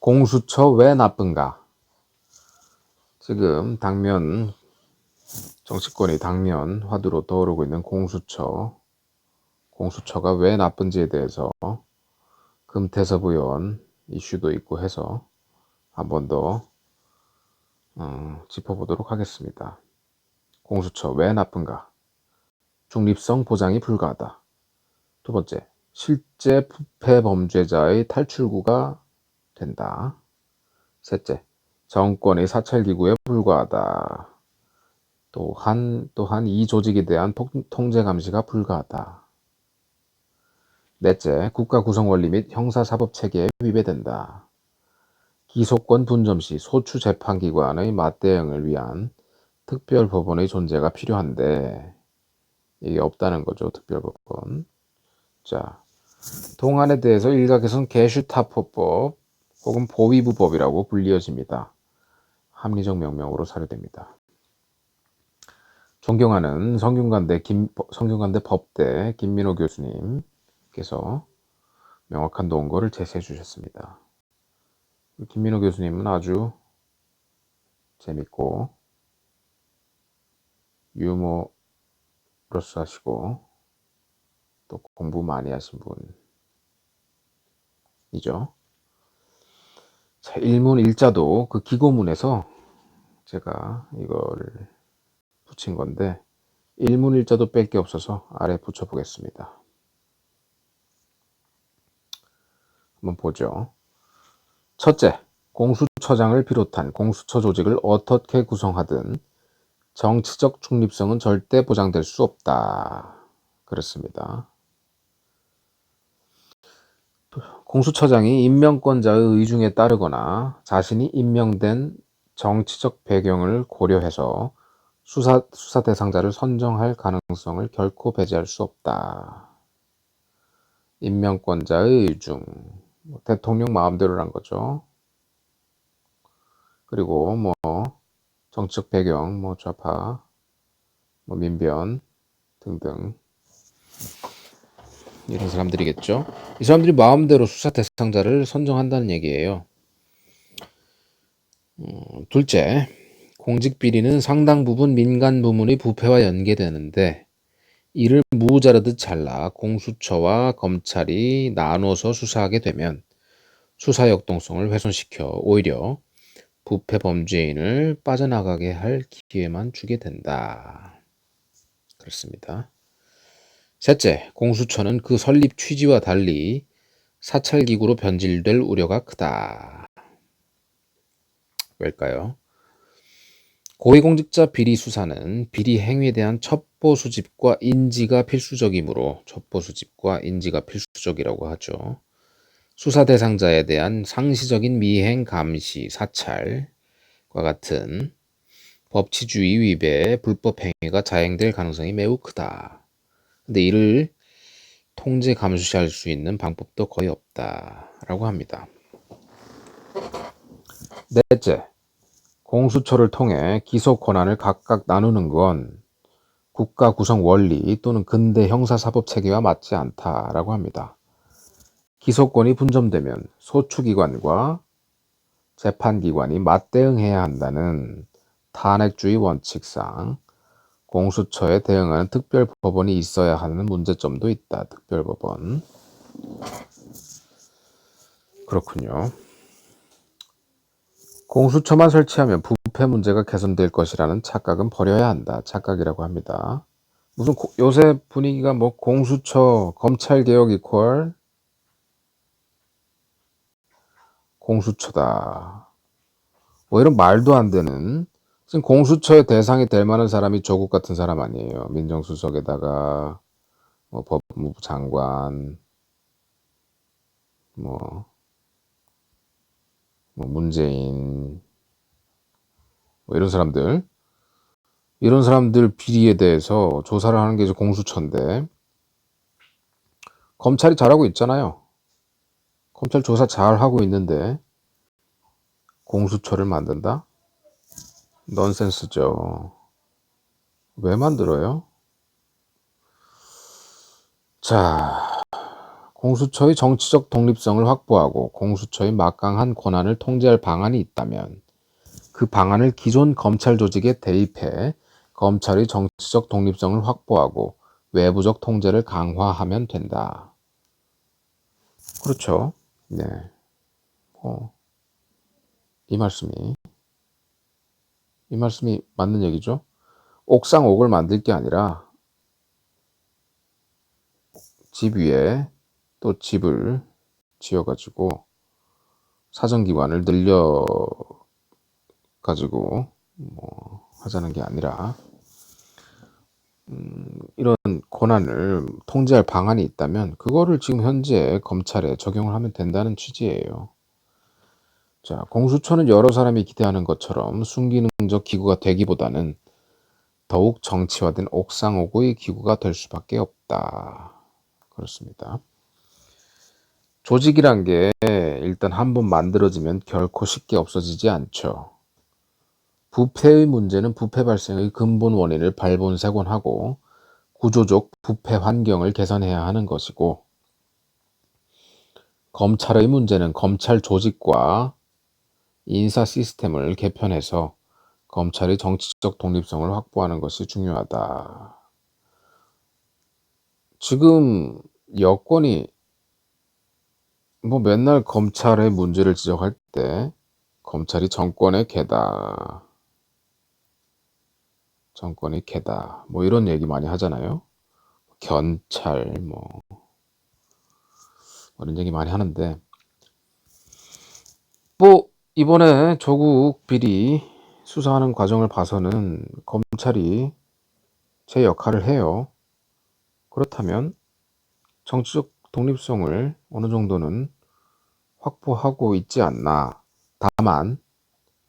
공수처 왜 나쁜가? 지금 당면 정치권이 당면 화두로 떠오르고 있는 공수처 공수처가 왜 나쁜지에 대해서 금태섭 의원 이슈도 있고 해서 한 번더 어, 짚어보도록 하겠습니다. 공수처 왜 나쁜가? 중립성 보장이 불가하다. 두 번째, 실제 부패 범죄자의 탈출구가 된다. 셋째, 정권의 사찰 기구에 불과하다. 또한 또한 이 조직에 대한 통, 통제 감시가 불가하다. 넷째, 국가 구성 원리 및 형사 사법 체계에 위배된다. 기소권 분점 시 소추 재판기관의 맞대응을 위한 특별법원의 존재가 필요한데 이게 없다는 거죠. 특별법원. 자, 동안에 대해서 일각에서는 게슈타포법 혹은 보위부법이라고 불리어집니다. 합리적 명명으로 사료됩니다. 존경하는 성균관대 김 성균관대 법대 김민호 교수님께서 명확한 논거를 제시해 주셨습니다. 김민호 교수님은 아주 재밌고 유머러스 하시고 또 공부 많이 하신 분이죠. 자, 일문 일자도 그 기고문에서 제가 이거를 붙인 건데 일문 일자도 뺄 게 없어서 아래 붙여 보겠습니다. 한번 보죠. 첫째, 공수처장을 비롯한 공수처 조직을 어떻게 구성하든 정치적 중립성은 절대 보장될 수 없다. 그렇습니다. 공수처장이 임명권자의 의중에 따르거나 자신이 임명된 정치적 배경을 고려해서 수사, 수사 대상자를 선정할 가능성을 결코 배제할 수 없다. 임명권자의 의중, 뭐 대통령 마음대로란 거죠. 그리고 뭐 정치적 배경, 뭐 좌파, 뭐 민변 등등 이런 사람들이겠죠. 이 사람들이 마음대로 수사 대상자를 선정한다는 얘기예요. 음, 둘째, 공직 비리는 상당 부분 민간 부문의 부패와 연계되는데 이를 무자르듯 잘라 공수처와 검찰이 나눠서 수사하게 되면 수사 역동성을 훼손시켜 오히려 부패 범죄인을 빠져나가게 할 기회만 주게 된다. 그렇습니다. 셋째, 공수처는 그 설립 취지와 달리 사찰기구로 변질될 우려가 크다. 왜일까요? 고위공직자 비리 수사는 비리 행위에 대한 첩보 수집과 인지가 필수적이므로 첩보 수집과 인지가 필수적이라고 하죠. 수사 대상자에 대한 상시적인 미행 감시, 사찰과 같은 법치주의 위배, 불법 행위가 자행될 가능성이 매우 크다. 근데 이를 통제 감시할 수 있는 방법도 거의 없다라고 합니다. 넷째, 공수처를 통해 기소 권한을 각각 나누는 건 국가 구성 원리 또는 근대 형사사법 체계와 맞지 않다라고 합니다. 기소권이 분점되면 소추기관과 재판기관이 맞대응해야 한다는 탄핵주의 원칙상 공수처에 대응하는 특별법원이 있어야 하는 문제점도 있다. 특별법원. 그렇군요. 공수처만 설치하면 부패 문제가 개선될 것이라는 착각은 버려야 한다. 착각이라고 합니다. 무슨 고, 요새 분위기가 뭐 공수처, 검찰 개혁 이퀄 공수처다. 뭐 이런 말도 안 되는 지금 공수처의 대상이 될 만한 사람이 조국 같은 사람 아니에요. 민정수석에다가 뭐 법무부 장관 뭐 뭐 문재인 뭐 이런 사람들 이런 사람들 비리에 대해서 조사를 하는 게 이제 공수처인데 검찰이 잘하고 있잖아요. 검찰 조사 잘 하고 있는데 공수처를 만든다? 넌센스죠. 왜 만들어요? 자, 공수처의 정치적 독립성을 확보하고 공수처의 막강한 권한을 통제할 방안이 있다면 그 방안을 기존 검찰 조직에 대입해 검찰의 정치적 독립성을 확보하고 외부적 통제를 강화하면 된다. 그렇죠. 네. 어, 이 말씀이 이 말씀이 맞는 얘기죠. 옥상 옥을 만들 게 아니라 집 위에 또 집을 지어가지고 사정기관을 늘려 가지고 뭐 하자는 게 아니라 음, 이런 권한을 통제할 방안이 있다면 그거를 지금 현재 검찰에 적용을 하면 된다는 취지예요. 자, 공수처는 여러 사람이 기대하는 것처럼 순기능적 기구가 되기보다는 더욱 정치화된 옥상옥의 기구가 될 수밖에 없다. 그렇습니다. 조직이란 게 일단 한 번 만들어지면 결코 쉽게 없어지지 않죠. 부패의 문제는 부패 발생의 근본 원인을 발본색원하고 구조적 부패 환경을 개선해야 하는 것이고 검찰의 문제는 검찰 조직과 인사 시스템을 개편해서 검찰의 정치적 독립성을 확보하는 것이 중요하다. 지금 여권이 뭐 맨날 검찰의 문제를 지적할 때 검찰이 정권의 개다. 정권의 개다. 뭐 이런 얘기 많이 하잖아요. 견찰 뭐 이런 얘기 많이 하는데 뭐 이번에 조국 비리 수사하는 과정을 봐서는 검찰이 제 역할을 해요. 그렇다면 정치적 독립성을 어느 정도는 확보하고 있지 않나. 다만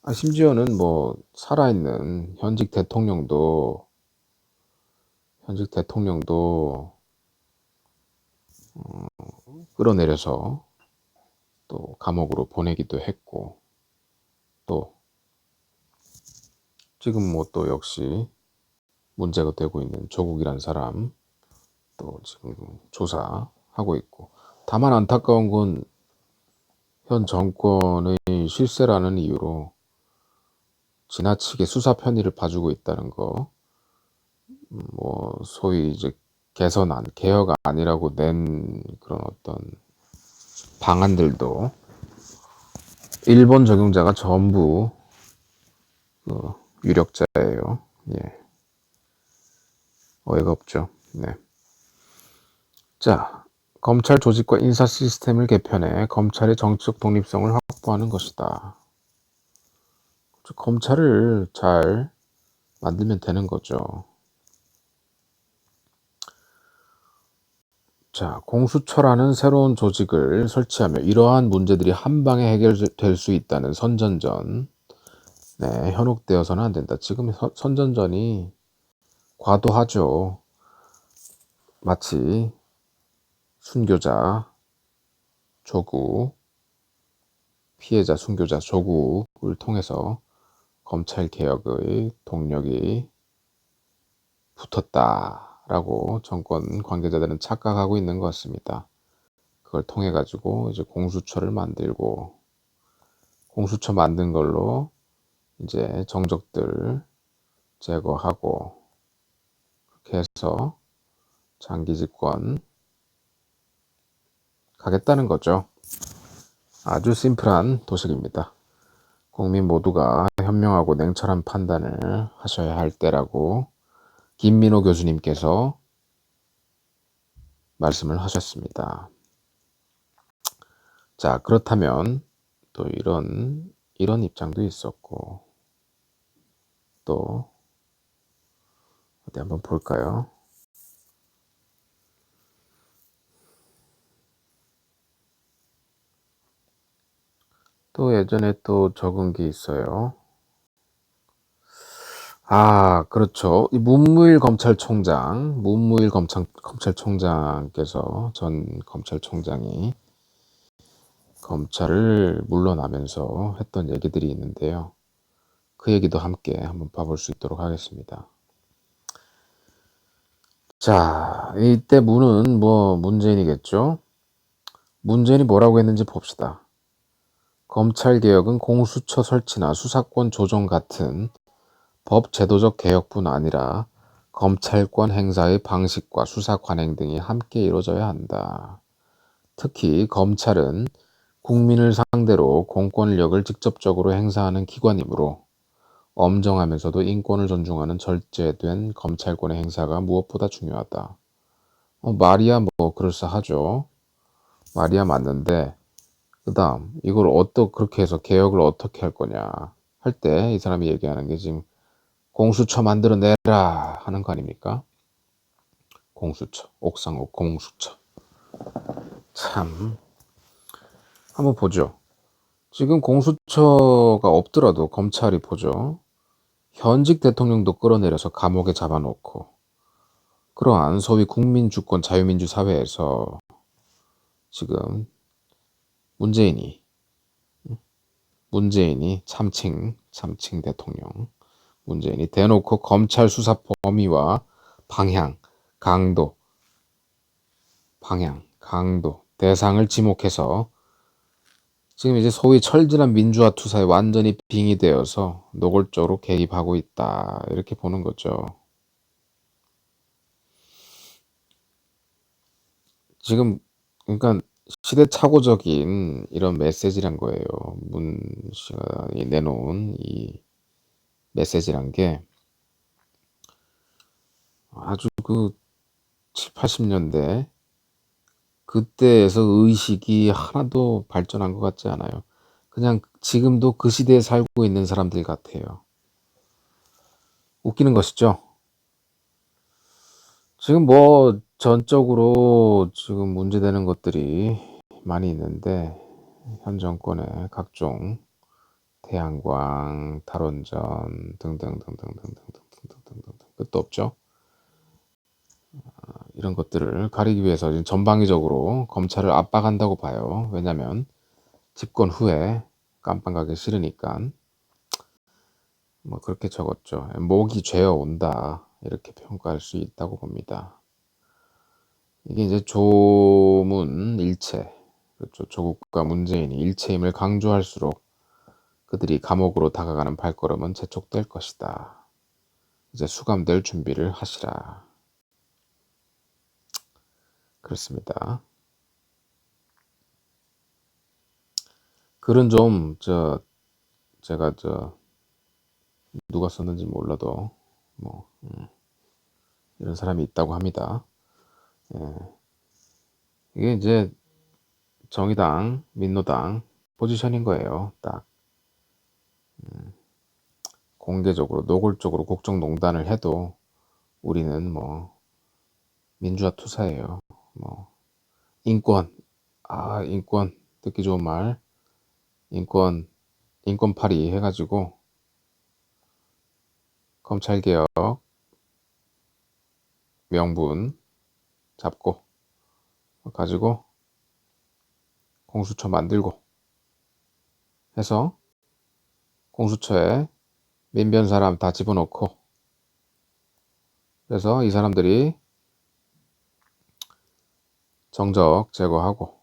아, 심지어는 뭐 살아있는 현직 대통령도 현직 대통령도 어, 끌어내려서 또 감옥으로 보내기도 했고 또 지금 뭐 또 역시 문제가 되고 있는 조국이란 사람 또 지금 조사하고 있고 다만 안타까운 건 현 정권의 실세라는 이유로 지나치게 수사 편의를 봐주고 있다는 거, 음, 뭐 소위 이제 개선 안, 개혁안이라고 낸 그런 어떤 방안들도 일본 적용자가 전부 그 유력자예요. 예. 어이가 없죠. 네. 자, 검찰 조직과 인사 시스템을 개편해 검찰의 정치적 독립성을 확보하는 것이다. 검찰을 잘 만들면 되는 거죠. 자, 공수처라는 새로운 조직을 설치하며 이러한 문제들이 한 방에 해결될 수 있다는 선전전. 네, 현혹되어서는 안 된다. 지금 선전전이 과도하죠. 마치 순교자 조국, 피해자 순교자 조국을 통해서 검찰 개혁의 동력이 붙었다 라고 정권 관계자들은 착각하고 있는 것 같습니다. 그걸 통해 가지고 이제 공수처를 만들고 공수처 만든 걸로 이제 정적들 제거하고 그렇게 해서 장기 집권 가겠다는 거죠. 아주 심플한 도식입니다. 국민 모두가 현명하고 냉철한 판단을 하셔야 할 때라고 김민호 교수님께서 말씀을 하셨습니다. 자, 그렇다면 또 이런, 이런 입장도 있었고, 또, 어디 한번 볼까요? 또 예전에 또 적은 게 있어요. 아, 그렇죠. 이 문무일 검찰총장, 문무일 검찰, 검찰총장께서 전 검찰총장이 검찰을 물러나면서 했던 얘기들이 있는데요. 그 얘기도 함께 한번 봐볼 수 있도록 하겠습니다. 자, 이때 문은 뭐 문재인이겠죠. 문재인이 뭐라고 했는지 봅시다. 검찰 개혁은 공수처 설치나 수사권 조정 같은 법 제도적 개혁뿐 아니라 검찰권 행사의 방식과 수사 관행 등이 함께 이루어져야 한다. 특히 검찰은 국민을 상대로 공권력을 직접적으로 행사하는 기관이므로 엄정하면서도 인권을 존중하는 절제된 검찰권의 행사가 무엇보다 중요하다. 어, 말이야 뭐 그럴싸하죠. 말이야 맞는데 그 다음 이걸 어떻게 그렇게 해서 개혁을 어떻게 할 거냐 할 때 이 사람이 얘기하는 게 지금 공수처 만들어내라 하는 거 아닙니까? 공수처 옥상옥 공수처 참 한번 보죠. 지금 공수처가 없더라도 검찰이 보죠. 현직 대통령도 끌어내려서 감옥에 잡아놓고 그러한 소위 국민 주권 자유민주 사회에서 지금 문재인이 문재인이 참칭 참칭 대통령 문재인이 대놓고 검찰 수사 범위와 방향 강도 방향 강도 대상을 지목해서 지금 이제 소위 철저한 민주화 투사에 완전히 빙의되어서 노골적으로 개입하고 있다 이렇게 보는 거죠. 지금 그러니까 시대착오적인 이런 메시지란 거예요. 문 씨가 내놓은 이 메시지란 게 아주 그 7, 80년대 그때에서 의식이 하나도 발전한 것 같지 않아요. 그냥 지금도 그 시대에 살고 있는 사람들 같아요. 웃기는 것이죠. 지금 뭐 전적으로 지금 문제되는 것들이 많이 있는데 현 정권의 각종 태양광, 탈원전 등등등등등등등등등등 끝도 없죠. 이런 것들을 가리기 위해서 지금 전방위적으로 검찰을 압박한다고 봐요. 왜냐하면 집권 후에 깜빵 가기 싫으니까 뭐 그렇게 적었죠. 목이 죄어 온다 이렇게 평가할 수 있다고 봅니다. 이게 이제 조문 일체 그렇죠. 조국과 문재인이 일체임을 강조할수록 그들이 감옥으로 다가가는 발걸음은 재촉될 것이다. 이제 수감될 준비를 하시라. 그렇습니다. 글은 좀, 저, 제가 저, 누가 썼는지 몰라도, 뭐, 음, 이런 사람이 있다고 합니다. 예. 이게 이제 정의당, 민노당 포지션인 거예요. 딱. 음, 공개적으로, 노골적으로 국정농단을 해도 우리는 뭐, 민주화 투사예요. 뭐 인권 아 인권 듣기 좋은 말 인권 인권파리 해가지고 검찰개혁 명분 잡고 가지고 공수처 만들고 해서 공수처에 민변 사람 다 집어넣고 그래서 이 사람들이 정적 제거하고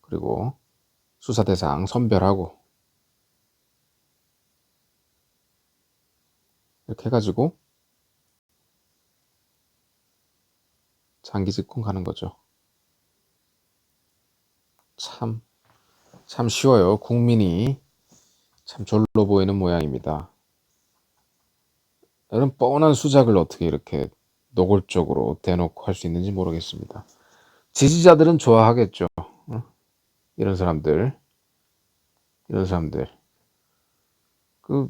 그리고 수사 대상 선별하고 이렇게 해가지고 장기 집권 가는 거죠. 참, 참 쉬워요. 국민이 참 졸로 보이는 모양입니다. 이런 뻔한 수작을 어떻게 이렇게 노골적으로 대놓고 할 수 있는지 모르겠습니다. 지지자들은 좋아하겠죠. 어? 이런 사람들, 이런 사람들. 그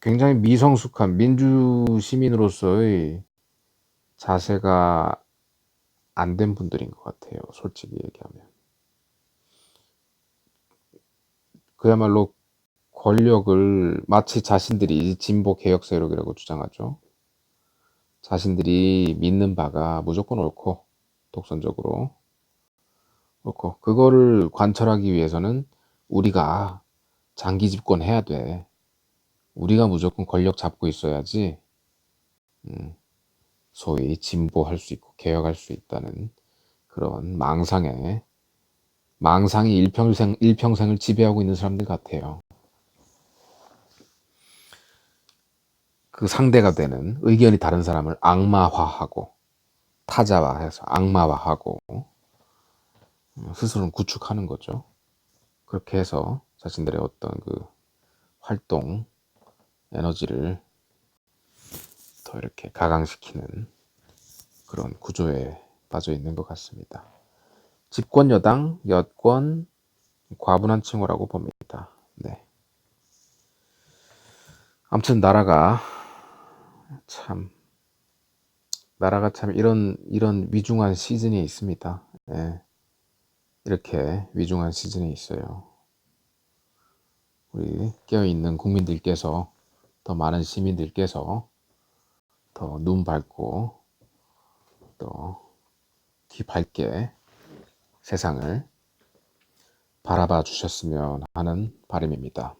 굉장히 미성숙한 민주 시민으로서의 자세가 안 된 분들인 것 같아요. 솔직히 얘기하면. 그야말로 권력을 마치 자신들이 진보 개혁 세력이라고 주장하죠. 자신들이 믿는 바가 무조건 옳고 독선적으로 옳고 그거를 관철하기 위해서는 우리가 장기 집권해야 돼. 우리가 무조건 권력 잡고 있어야지 음, 소위 진보할 수 있고 개혁할 수 있다는 그런 망상에 망상이 일평생 일평생을 지배하고 있는 사람들 같아요. 그 상대가 되는 의견이 다른 사람을 악마화하고 타자화해서 악마화하고 어, 스스로는 구축하는 거죠. 그렇게 해서 자신들의 어떤 그 활동 에너지를 더 이렇게 가강시키는 그런 구조에 빠져 있는 것 같습니다. 집권 여당, 여권 과분한 칭호라고 봅니다. 네. 아무튼 나라가 참 나라가 참 이런 이런 위중한 시즌이 있습니다. 예. 이렇게 위중한 시즌이 있어요. 우리 깨어 있는 국민들께서 더 많은 시민들께서 더 눈 밝고 또 귀 밝게 세상을 바라봐 주셨으면 하는 바람입니다.